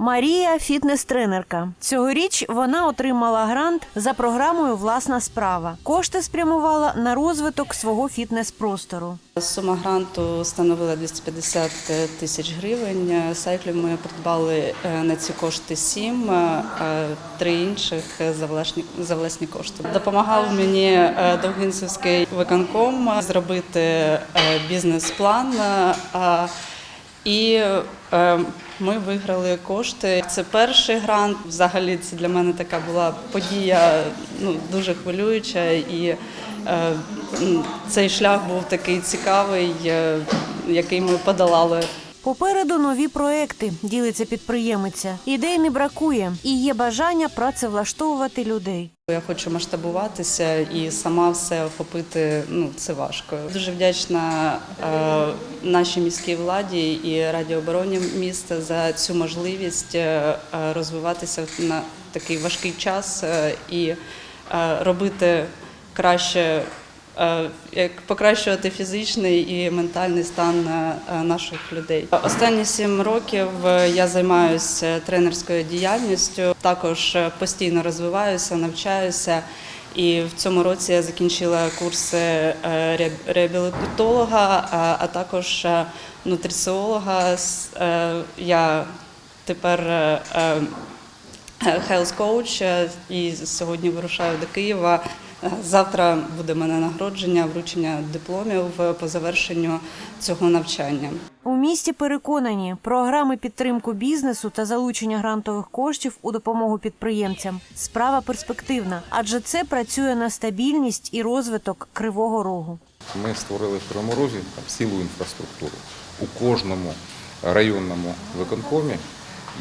Марія фітнес-тренерка. Цьогоріч вона отримала грант за програмою Власна справа. Кошти спрямувала на розвиток свого фітнес-простору. Сума гранту становила 250 тисяч гривень. Сайклів ми придбали е, на ці кошти сім, е, а три інших за власні, за власні кошти. Допомагав мені е, Довгинцевський виконком зробити е, бізнес-план. І е, ми виграли кошти. Це перший грант. Взагалі це для мене така була подія ну, дуже хвилююча. І е, цей шлях був такий цікавий, е, який ми подолали. Попереду нові проекти, ділиться підприємиця. Ідей не бракує і є бажання працевлаштовувати людей. Я хочу масштабуватися і сама все охопити. Ну це важко. Дуже вдячна е, нашій міській владі і радіообороні міста за цю можливість е, розвиватися на такий важкий час е, і е, робити краще. Е, Як покращувати фізичний і ментальний стан е, е, наших людей. Останні сім років я займаюся тренерською діяльністю. Також постійно розвиваюся, навчаюся. І в цьому році я закінчила курси реабілітолога, а- також нутриціолога. Я тепер health е, і сьогодні вирушаю до Києва. Завтра буде мене нагородження, вручення дипломів по завершенню цього навчання. У місті переконані, програми підтримку бізнесу та залучення грантових коштів у допомогу підприємцям справа перспективна, адже це працює на стабільність і розвиток кривого рогу. Ми створили в Кривому Розі цілу інфраструктуру. У кожному районному виконкомі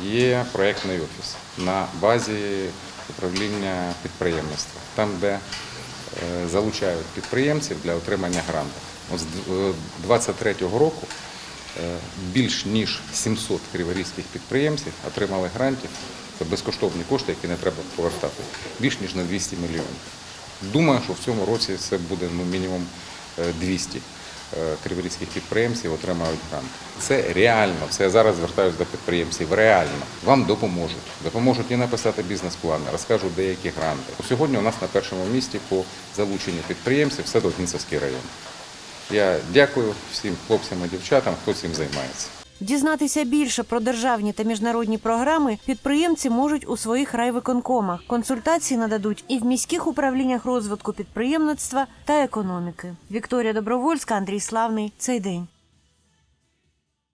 є проєктний офіс на базі управління підприємництва, там, де е, залучають підприємців для отримання гранту. От З 2023 року е, більш ніж 700 криворізьких підприємців отримали грантів. Це безкоштовні кошти, які не треба повертати. Більш ніж на 200 мільйонів. Думаю, що в цьому році це буде ну, мінімум е, 200 е, криворізьких підприємців отримають грант. Це реально. Це я зараз звертаюся до підприємців. Реально вам допоможуть. Допоможуть і написати бізнес-плани, розкажуть деякі гранти. Сьогодні у нас на першому місці по залученню підприємців це Довгинцевський район. Я дякую всім хлопцям і дівчатам, хто цим займається. Дізнатися більше про державні та міжнародні програми підприємці можуть у своїх райвиконкомах. Консультації нададуть і в міських управліннях розвитку підприємництва та економіки. Вікторія Добровольська, Андрій Славний. Цей день.